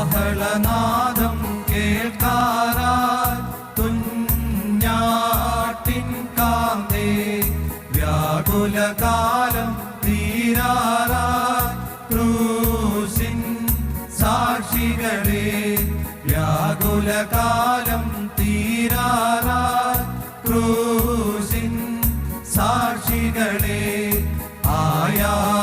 കാഹളനാദം കേൾക്കാറായി കുഞ്ഞാട്ടിൻ കാന്തേ വ്യാകുലകാലം തീരാറായി ക്രൂസിൻ സാക്ഷികളെ വ്യാകുലകാലം തീരാറായി ക്രൂസിൻ സാക്ഷികളെ ആയാറിൽ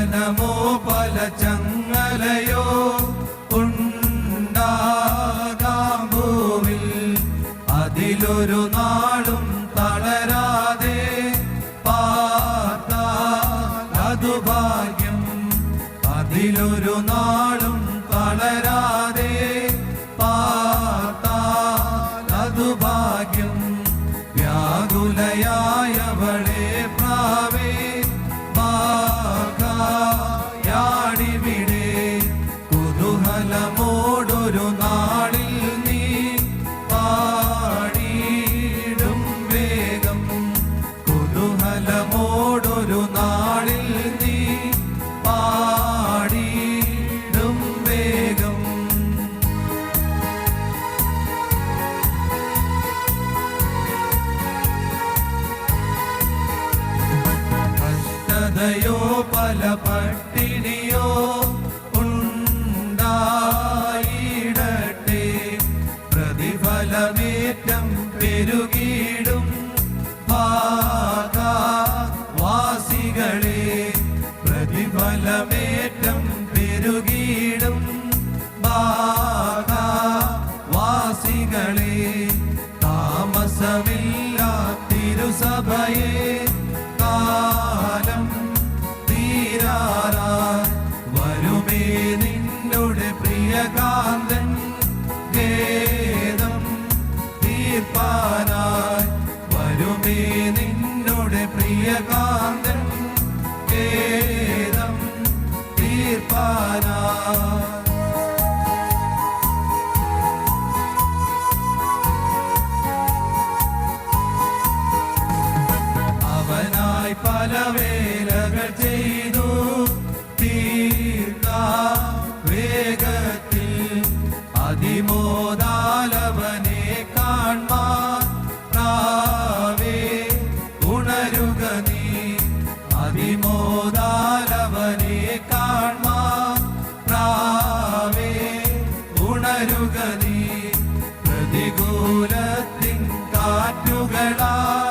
ബന്ധനമോ പല ചങ്ങലയോ ഉണ്ടാകാം അതിലൊരു നാളും തളരാതെ പാത്ത അതുഭാഗ്യം അതിലൊരു നാളും കഷ്ടതയോ പല പട്ടിണിയോ ഉണ്ടായിടട്ടെ. പ്രതിഫലമേറ്റം പെരുകീടും വാസികളെ പ്രതിഫലമേറ്റം പെരുകീടും വാസികളെ താമസമില്ല തിരുസഭയെ നിന്നുടെ പ്രിയകാന്തൻ ഗേദം തീർപ്പാനായി വരുമേ നിന്നുടെ പ്രിയകാന്തൻ ഗേദം തീർപ്പാനായി. അവനായി പല വേലകൾ ചെയ്തു അതിമോദാലവനെ കാൺമാൻ പ്രാവേ ഉണരുക നീ. അതിമോദാലവനെ കാൺമാൻ പ്രാവേ ഉണരുക നീ. കാറ്റുകളാൽ